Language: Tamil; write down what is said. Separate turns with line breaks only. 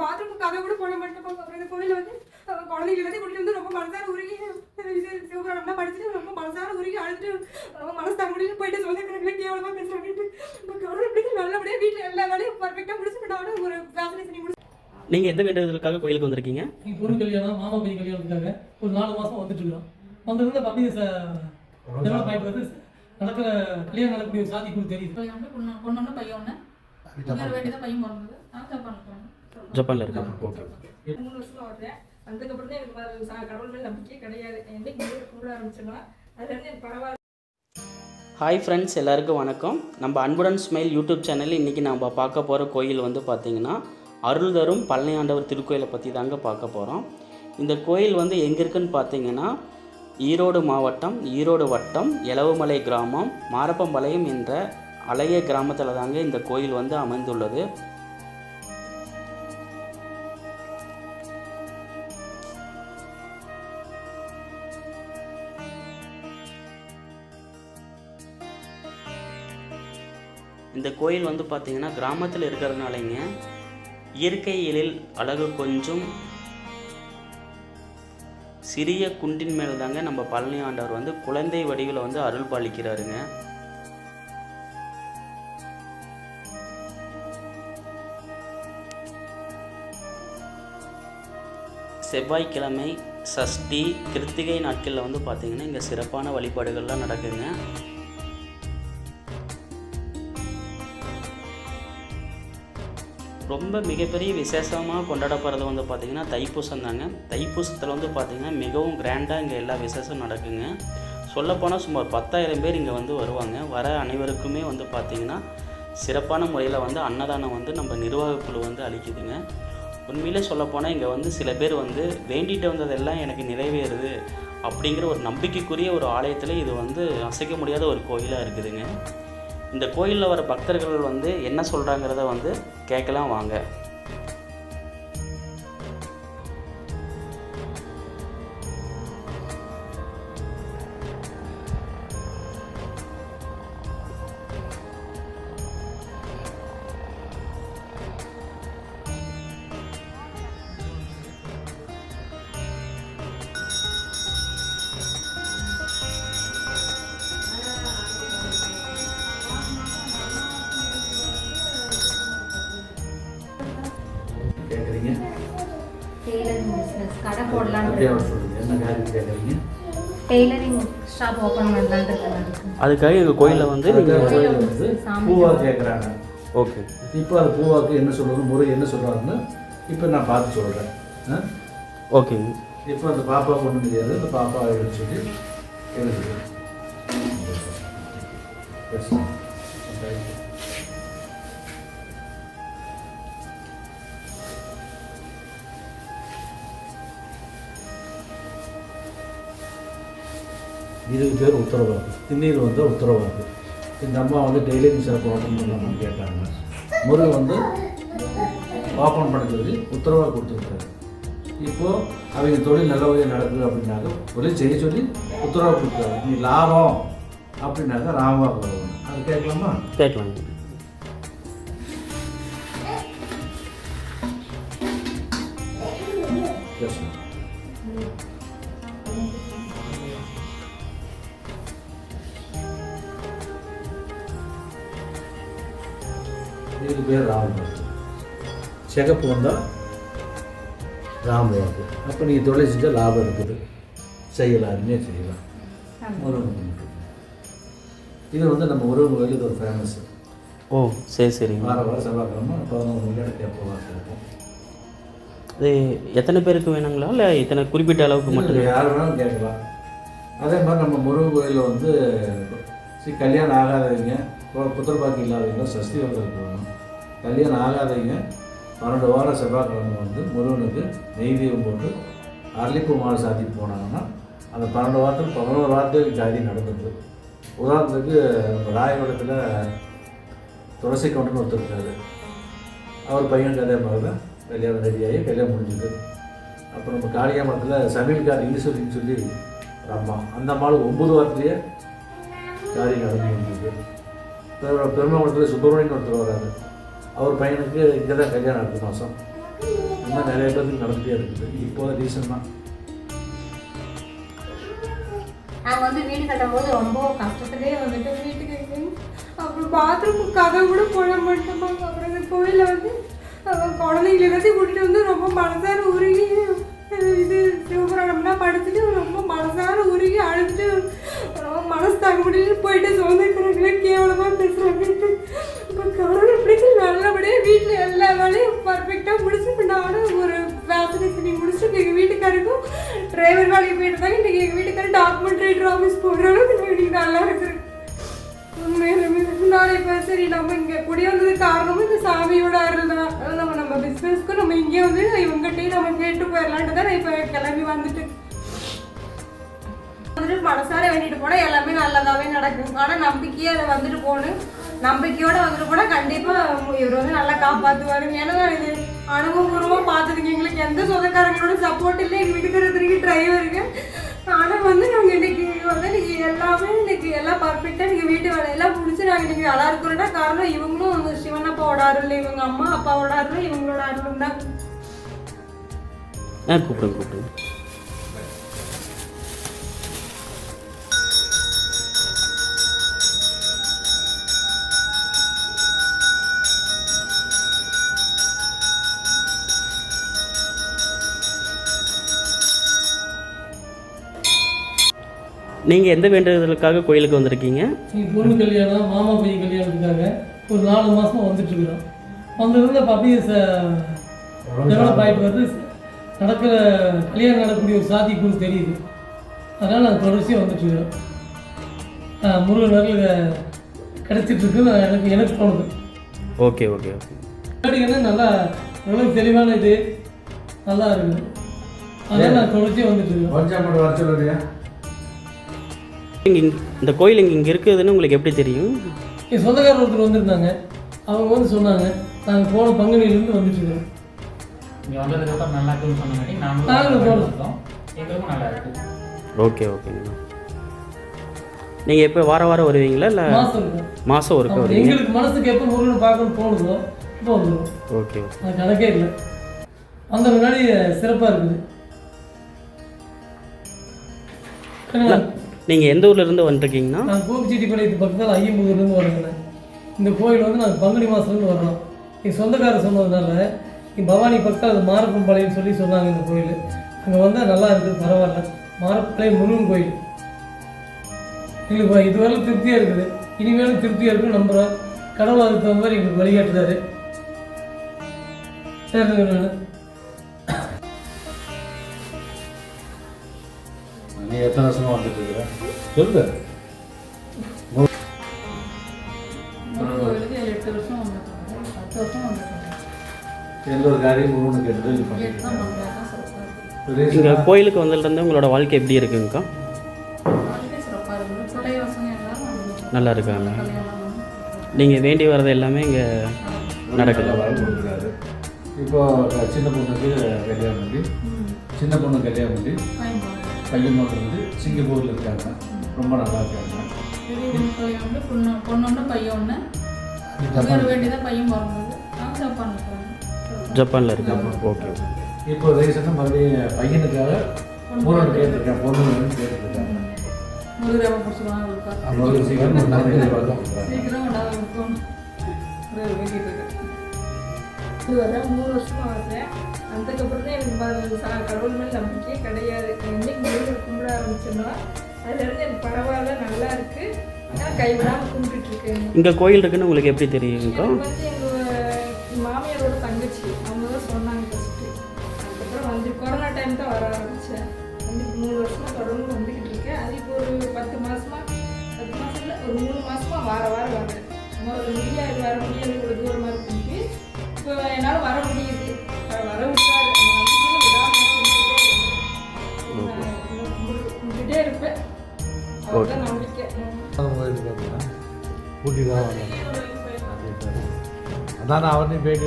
பாத்ரூம் கதை கூட போட மாட்டோம் அப்புறம் இந்த கோயிலில் வந்து குழந்தைங்க எல்லாத்தையும் கூட்டிட்டு வந்து ரொம்ப மனசார உருகி இது சிவபுராணம்லாம் படிச்சுட்டு ரொம்ப மனசார உருகி அழுதுட்டு ரொம்ப மனசு தாங்க முடியல போயிட்டு சொந்தக்காரங்களை கேவலமாக பேசுகிறாங்க இப்போ கவலை எப்படி நல்லபடியாக வீட்டில் எல்லா வேலையும் பர்ஃபெக்டாக முடிச்சுட்டு நானும் ஒரு ஃபேசிலிட்டி முடிச்சு
நீங்கள் எந்த வேண்டுதலுக்காக கோயிலுக்கு வந்திருக்கீங்க?
பொண்ணு கல்யாணம் மாமா பையன் கல்யாணத்துக்காக ஒரு நாலு மாதம் வந்துட்டு இருக்கிறோம். வந்திருந்து அப்படியே டெவலப் ஆகிட்டு வருது நடக்கிற கல்யாணம் நடக்கக்கூடிய சாதி கூட தெரியுது.
பொண்ணு பையன் ஒன்று வேண்டியதான் பையன் பிறந்தது.
ஜப்பானில் இருக்காங்க ஓகே
மூணு வருஷமா வர்றேன் அதுக்கப்புறம் தான் எனக்கு கடவுள் மேல நம்பிக்கையே கிடையாது. என்னைக்கு கும்பிட ஆரம்பிச்சோன்னா அதுலேருந்து எனக்கு பரவாயில்ல.
ஹாய் ஃப்ரெண்ட்ஸ் எல்லாருக்கும் வணக்கம். நம்ம அன்புடன் ஸ்மைல் யூடியூப் சேனலில் இன்றைக்கி நம்ம பார்க்க போகிற கோயில் வந்து பார்த்திங்கன்னா அருள் தரும் பழனி ஆண்டவர் திருக்கோயிலை பற்றி தாங்க பார்க்க போகிறோம் இந்த கோயில் வந்து எங்கே இருக்குன்னு பார்த்தீங்கன்னா ஈரோடு மாவட்டம் ஈரோடு வட்டம் எலவுமலை கிராமம் மாரப்பம்பாளையம் என்ற அழகிய கிராமத்தில் தாங்க இந்த கோயில் வந்து அமைந்துள்ளது. இந்த கோயில் வந்து பார்த்தீங்கன்னா கிராமத்தில் இருக்கிறதுனாலங்க இயற்கை எழில் அழகு கொஞ்சம் சிறிய குண்டின் மேல் தாங்க நம்ம பழனி ஆண்டவர் வந்து குழந்தை வடிவில் வந்து அருள் பாலிக்கிறாருங்க. செவ்வாய்க்கிழமை சஷ்டி கிருத்திகை நாட்களில் வந்து பார்த்திங்கன்னா இங்கே சிறப்பான வழிபாடுகள்லாம் நடக்குங்க. ரொம்ப மிகப்பெரிய விசேஷமாக கொண்டாடப்படுறது வந்து பார்த்திங்கன்னா தைப்பூசம் தாங்க தைப்பூசத்தில் வந்து பார்த்திங்கன்னா மிகவும் கிராண்டாக இங்கே எல்லா விசேஷம் நடக்குங்க. சொல்லப்போனால் சுமார் பத்தாயிரம் பேர் இங்கே வந்து வருவாங்க. வர அனைவருக்குமே வந்து பார்த்திங்கன்னா சிறப்பான முறையில் வந்து அன்னதானம் வந்து நம்ம நிர்வாகக் குழு வந்து அளிக்குதுங்க. உண்மையிலே சொல்லப்போனால் இங்கே வந்து சில பேர் வந்து வேண்டிட்டு வந்ததெல்லாம் எனக்கு நிறைவேறுது அப்படிங்கிற ஒரு நம்பிக்கைக்குரிய ஒரு ஆலயத்தில் இது வந்து அசைக்க முடியாத ஒரு கோயிலாக இருக்குதுங்க. இந்த கோயிலில் வர பக்தர்கள் வந்து என்ன சொல்கிறாங்கிறத வந்து கேட்கலாம் வாங்க.
கடை போடலான்னு
என்ன காரியம் கேட்குறீங்க?
டெய்லரிங் ஷாப் ஓப்பன் பண்ணலான்னு இருக்கேன்
அதுக்காக எங்கள் கோயிலில் வந்து நீங்கள்
கோயில் வந்து பூவா கேட்குறாங்க.
ஓகே.
இப்போ அது பூவாக்கு என்ன சொல்றது முறை என்ன சொல்கிறாருன்னு இப்போ நான் பார்த்து சொல்கிறேன்
ஓகேங்க
இப்போ அந்த பாப்பா கொண்டு முடியாது அந்த பாப்பா எடுத்து சொல்லி எழுதுது. இதுக்கு பேர் உத்தரவாக்கு திண்ணீர் வந்து உத்தரவாக்கு இந்த அம்மா வந்து டெய்லியும் சிறப்பு ஓப்பன் பண்ணலாமான்னு கேட்டாங்க. முருகன் வந்து ஓப்பன் பண்ண சொல்லி உத்தரவாக கொடுத்துருக்காரு இப்போது அவங்க தொழில் நல்ல வழியில் நடக்குது அப்படின்னாக்க தொழில் செய்ய சொல்லி உத்தரவாக கொடுக்குறாரு. நீ லாபம் அப்படின்னாக்க ராமவா வருவாங்க அது கேட்கலாமா?
கேட்கலாங்க
பேசணும் இதுக்கு பேர் ராமவாக்கு சிகப்பு வந்தால் ராமவாக்கு அப்போ நீங்கள் தொழில் செஞ்சால் லாபம் இருக்குது. செய்யலாம். அருமையாக செய்யலாம் முருகன். இது வந்து நம்ம முருகன் கோயில் இது ஒரு ஃபேமஸ்
ஓ சரி சரிங்க.
வார வாரம் செவ்வாய்க்கிழமை பதினோரு மணி நேரம் எப்போ இருக்கும்.
இது எத்தனை பேருக்கு வேணுங்களா? இல்லை இத்தனை குறிப்பிட்ட அளவுக்கு மட்டும்?
யார் வேணாலும் கேட்கலாம். அதே மாதிரி நம்ம முருகன் கோயிலில் வந்து சரி கல்யாணம் ஆகாதவங்க பு- பாக்கி இல்லாதவங்க சஷ்டி விரதம் இருக்கணும் கல்யாணம் ஆகாதவங்க பன்னெண்டு வாரம் செவ்வாய்க்கிழமை வந்து முருகனுக்கு நெய் தீபம் போட்டு அரளிப்பூ மாலை சாத்தி போனாங்கன்னா அந்த பன்னெண்டு வாரத்துக்கு பதினோரு வாரத்துக்கு ஜாதி நடந்தது. உதாரணத்துக்கு நம்ம ராயபுரத்தில் துளசி கவுண்டர்னு ஒருத்தர் இருக்காரு. அவர் பையனுக்கு அதே மாதிரி தான் கல்யாணம் ரெடியாகி கல்யாணம் முடிஞ்சுது. அப்புறம் நம்ம காளியாமரத்தில் சமையல்கார் ஈஸ்வரின்னு சொல்லி ஒரு அம்மா. அந்த அம்மாவுக்கு ஒம்பது வாரத்துலேயே காரியம் நடந்து முடிஞ்சது பெருமாவட்டத்தில் சுப்பிரமணியன் ஒருத்தர் வராரு அவர் பையனுக்கு இங்கே தான் கல்யாணம் அடுத்த மாதம் இன்னும் நிறைய பேருக்கு நடந்துகிட்டே இருக்குது. இப்போ ரீசன் தான்.
நாங்கள் வந்து வீடு கட்டும்போது ரொம்ப கஷ்டத்துலேயே வந்துட்டு
வீட்டுக்கு அப்புறம் பாத்ரூம் கதை கூட போட மாட்டோமா. அப்புறம் இந்த கோயிலில் வந்து அவன் எல்லாத்தையும் கூட்டிட்டு வந்து ரொம்ப மனசார உருகி இது சிவபுராணம்லாம் படிச்சுட்டு ரொம்ப மனசார உருகி அழுதுட்டு மனசு தாங்க முடியல போயிட்டு சொந்தக்காரங்களே கேவலமாக பேசுகிறாங்க இப்போ கடவுள் எப்படி நல்லபடியாக வீட்டில் எல்லா வேலையும் பர்ஃபெக்டாக முடிச்சு இப்போ நானும் ஒரு வேக்சினேஷன் முடிச்சுட்டு எங்கள் வீட்டுக்காருக்கும் டிரைவர் வேலைக்கு போயிட்டு தான் இன்றைக்கி எங்கள் வீட்டுக்காரர் டாக்குமெண்ட் ரைட்டர் ஆஃபீஸ் போடுறாங்க அளவுக்கு இன்னைக்கு நல்லா இருக்குது நாளை இப்போ சரி நம்ம இங்கே குடி வந்தது காரணமும் இந்த சாமியோட அருள் தான். நம்ம நம்ம பிஸ்னஸ்க்கு நம்ம இங்கே வந்து இவங்ககிட்டயும் நம்ம கேட்டு போயிடலான்ட்டு தான் நான் இப்போ கிளம்பி வந்துட்டு
மனசார வேண்டிட்டு போனால் எல்லாமே நல்லதாகவே நடக்கும். ஆனால் நம்பிக்கையே அதை வந்துட்டு போகணும். நம்பிக்கையோட வந்துட்டு போனால் கண்டிப்பாக இவர் வந்து நல்லா காப்பாற்றுவாரு ஏன்னா இது அனுபவபூர்வமாக பார்த்துருக்கு எங்களுக்கு எந்த சொந்தக்காரங்களோட சப்போர்ட் இல்லை. எங்கள் வீட்டுக்கு டிரைவருக்கு ஆனால் வந்து நாங்கள் இன்னைக்கு வந்து இன்னைக்கு எல்லாமே இன்னைக்கு எல்லாம் பர்ஃபெக்டாக நீங்கள் வீட்டு வேலையெல்லாம் முடிச்சு நாங்கள் இன்னைக்கு நல்லா இருக்கிறோன்னா காரணம் இவங்களும் வந்து சிவன் அருள் இவங்க அம்மா அப்பாவோட அருள் இவங்களோட அருளும் தான்
ஆ கூப்பிடுங்க கூப்பிடுங்க நீங்கள் எந்த வேண்டுதலுக்காக கோயிலுக்கு வந்திருக்கீங்க?
பொண்ணு கல்யாணம் மாமா பையன் கல்யாணத்துக்காக ஒரு நாலு மாதமாக வந்துட்டுருக்குறோம் இப்போ அப்படியே டெவலப் ஆகிட்டு வருது நடக்கிற கல்யாணம் நடக்கக்கூடிய ஒரு சாதி கூட தெரியுது. அதனால் நாங்கள் தொடர்ச்சியாக வந்துட்டுருக்குறோம் முருகன் அருள் கிடச்சிட்ருக்கு எனக்கு எனக்கு தோணுது.
Okay okay okay.
முன்னாடி என்ன நல்லா ஓரளவுக்கு தெளிவான இது. நல்லா இருக்குது அதனால் நான் தொடர்ச்சியாக வந்துட்டுருக்கோம்
கொஞ்சம்
இந்த கோயில் இங்கே இங்கே இருக்குதுன்னு உங்களுக்கு எப்படி தெரியும்?
என் சொந்தக்காரர் ஒருத்தர் வந்திருந்தாங்க. அவங்க வந்து சொன்னாங்க நாங்கள் போன பங்குனியிலேருந்து வந்துட்டுருக்கோம்.
இங்கே வந்ததுக்கு அப்புறம் நல்லா இருக்குன்னு சொன்னங்காட்டி
நாங்களும்
நாங்களும்
போனோம்.
வந்தோம் எங்களுக்கும் நல்லா இருக்கு.
ஓகே ஓகேங்கண்ணா நீங்கள் எப்போ வார வாரம் வருவீங்களா இல்லை
மாதம்
மாதம் ஒருக்க
அப்புறம்
வருவீங்க?
எங்களுக்கு மனசுக்கு எப்போ முருகனை இப்போ வந்துடும்
ஓகே.
அது கணக்கே இல்லை. அந்த முன்னாடி சிறப்பாக இருக்குது?
நீங்கள் எந்த ஊர்லேருந்து இருந்து வந்துருக்கீங்கண்ணா
நான் கோபிச்செட்டிப்பாளையத்து பக்கத்தில் ஐயம்பூர்லேருந்து வரேங்கண்ணே இந்த கோயில் வந்து நாங்கள் பங்குனி மாதத்துலேருந்து வர்றோம். என் சொந்தக்காரர் சொன்னதுனால இங்கே பவானி பக்கத்தில் அது மாரப்பம்பாளையம் சொல்லி சொன்னாங்க இந்த கோயில். அங்கே வந்தால் நல்லா இருக்குது பரவாயில்ல. மாரப்பாளையம் முருகன் கோயில். எங்களுக்கு இதுவரை திருப்தியாக இருக்குது. இனிமேலும் திருப்தியாக இருக்குன்னு நம்புகிறோம் கடவுள் அதுக்கு தகுந்த மாதிரி எங்களுக்கு வழிகாட்டுறாரு. சரி
நீ எத்தனை வருஷமா வந்துட்டு இருக்கிற சொல்லு எந்த ஒரு காரியம் முருகனுக்கு எடுத்து ரீசனா
கோயிலுக்கு வந்ததுலேருந்து உங்களோட வாழ்க்கை எப்படி இருக்குங்கக்கா? நல்லா இருக்காங்க. நீங்கள் வேண்டி வர்றது எல்லாமே இங்கே நடக்குது.
இப்போ சின்ன பொண்ணுக்கு கல்யாணம் பண்ணி சின்ன பொண்ணு கல்யாணம் பண்ணி
பையன் போகிறாங்க
பையன் வந்து சிங்கப்பூரில் இருக்காங்க. ரொம்ப நல்லா இருக்காங்க.
வந்து பொண்ணு பொண்ணு பையன் வேண்டியதான் பையன் பிறந்தது. ஜப்பான்
ஜப்பானில் இருக்காங்க. ஓகே.
இப்போ ரீசனாக மறுபடியும் பையனுக்காக முருகன் கேட்டிருக்கேன் பொண்ணு கேட்டிருக்காங்க
பிடிச்சிருவாங்க
சீக்கிரம்
சீக்கிரம்
மூணு வந்தேன் அதுக்கப்புறம் தான் எனக்கு கடவுள் மேல் நம்பிக்கையே கிடையாது. என்னைக்கு முருகனை கும்பிட ஆரம்பிச்சேன்னா அதுலேருந்து எனக்கு பரவாயில்ல நல்லா இருக்கு. நான் கைவிடாமல் கும்பிட்டுட்டு இருக்கேன்.
இங்கே கோயில் இருக்குன்னு உங்களுக்கு எப்படி
எனக்கு வந்து எங்கள் மாமியாரோட தங்கச்சி அவங்க தான் சொன்னாங்க ஃபஸ்ட்டு அதுக்கப்புறம் வந்து கொரோனா டைம் தான் வர ஆரம்பித்தேன் வந்து மூணு வருஷமா தொடர்ந்து வந்துக்கிட்டு இருக்கேன். அது இப்போ ஒரு பத்து மாசமா பத்து மாசம் இல்லை ஒரு மூணு மாசமா வார வாரம் வரேன் முடியாது வர முடியாது இவ்வளோ தூரமாக ம்.
கூட்டி தான் வந்தேன் அதான் அவனையும் பேட்டி